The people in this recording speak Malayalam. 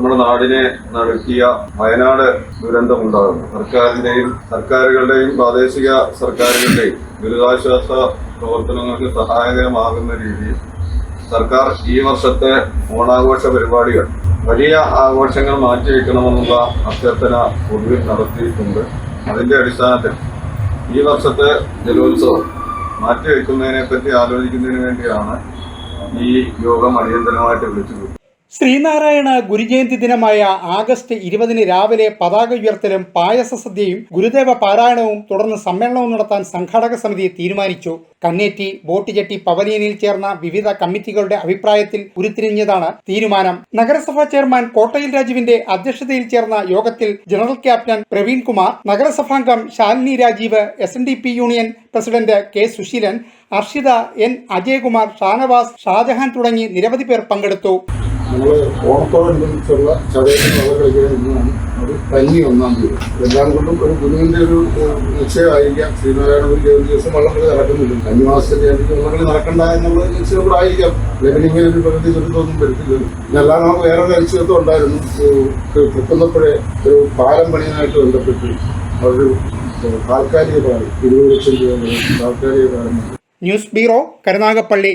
നമ്മുടെ നാടിനെ നടുക്കിയ വയനാട് ദുരന്തമുണ്ടാകുന്നു. സർക്കാരിന്റെയും സർക്കാരുകളുടെയും പ്രാദേശിക സർക്കാരുകളുടെയും ദുരിതാശ്വാസ പ്രവർത്തനങ്ങൾക്ക് സഹായകരമാകുന്ന രീതിയിൽ സർക്കാർ ഈ വർഷത്തെ ഓണാഘോഷ പരിപാടികൾ വലിയ ആഘോഷങ്ങൾ മാറ്റിവെക്കണമെന്നുള്ള അഭ്യർത്ഥന പൊതുവിൽ നടത്തിയിട്ടുണ്ട്. അതിന്റെ അടിസ്ഥാനത്തിൽ ഈ വർഷത്തെ ജലോത്സവം മാറ്റിവെക്കുന്നതിനെ പറ്റി ആലോചിക്കുന്നതിന് വേണ്ടിയാണ് ഈ യോഗം അടിയന്തരമായിട്ട് വിളിച്ചു ശ്രീനാരായണ ഗുരുജയന്തി ദിനമായ ആഗസ്റ്റ് ഇരുപതിന് രാവിലെ പതാക ഉയർത്തലും പായസ സദ്യയും ഗുരുദേവ പാരായണവും തുടർന്ന് സമ്മേളനവും നടത്താൻ സംഘാടക സമിതി തീരുമാനിച്ചു. കന്നേറ്റി ബോട്ട് ജെട്ടി പവലിയനിൽ ചേർന്ന വിവിധ കമ്മിറ്റികളുടെ അഭിപ്രായത്തിൽ ഉരുത്തിരിഞ്ഞതാണ് തീരുമാനം. നഗരസഭാ ചെയർമാൻ കോട്ടയിൽ രാജുവിന്റെ അധ്യക്ഷതയിൽ ചേർന്ന യോഗത്തിൽ general captain Praveen Kumar നഗരസഭാംഗം Shalini Rajeev S union president K Susheelan Arshitha N Ajayakumar Shanavas Shajahan തുടങ്ങി നിരവധി പേർ പങ്കെടുത്തു. നമ്മൾ ഓണത്തോടനുബന്ധിച്ചുള്ള ചതയം കളിക്കുന്ന ഇന്നാണ് ഒരു കന്നി ഒന്നാം തീയതി. എല്ലാം കൊണ്ടും ഒരു ഗുരുവിന്റെ ഒരു നിശ്ചയമായിരിക്കാം. ശ്രീനാരായണ ഗുരു ജയന്തി ദിവസം വള്ളംകളി നടക്കുന്നില്ല കന്നിമാസ ജയന്തിക്ക് വള്ളംകളി നടക്കണ്ട എന്നുള്ള നിശ്ചയം കൂടെ ആയിരിക്കാം. അല്ലെങ്കിൽ ഒരു പ്രകൃതി ദുരിതമൊന്നും വരുത്തില്ലല്ലോ ഇതെല്ലാം നമുക്ക് വേറെ ഒരു അനിശ്ചിതത്വം ഉണ്ടായിരുന്നു. തൃക്കുന്നപ്പുഴ ഒരു പാലം പണിയാനായിട്ട് ബന്ധപ്പെട്ട് അവരൊരു താൽക്കാലിക പാലം ഇരുപത് ലക്ഷം രൂപ താൽക്കാലിക പാലം. News bureau Karunagappally.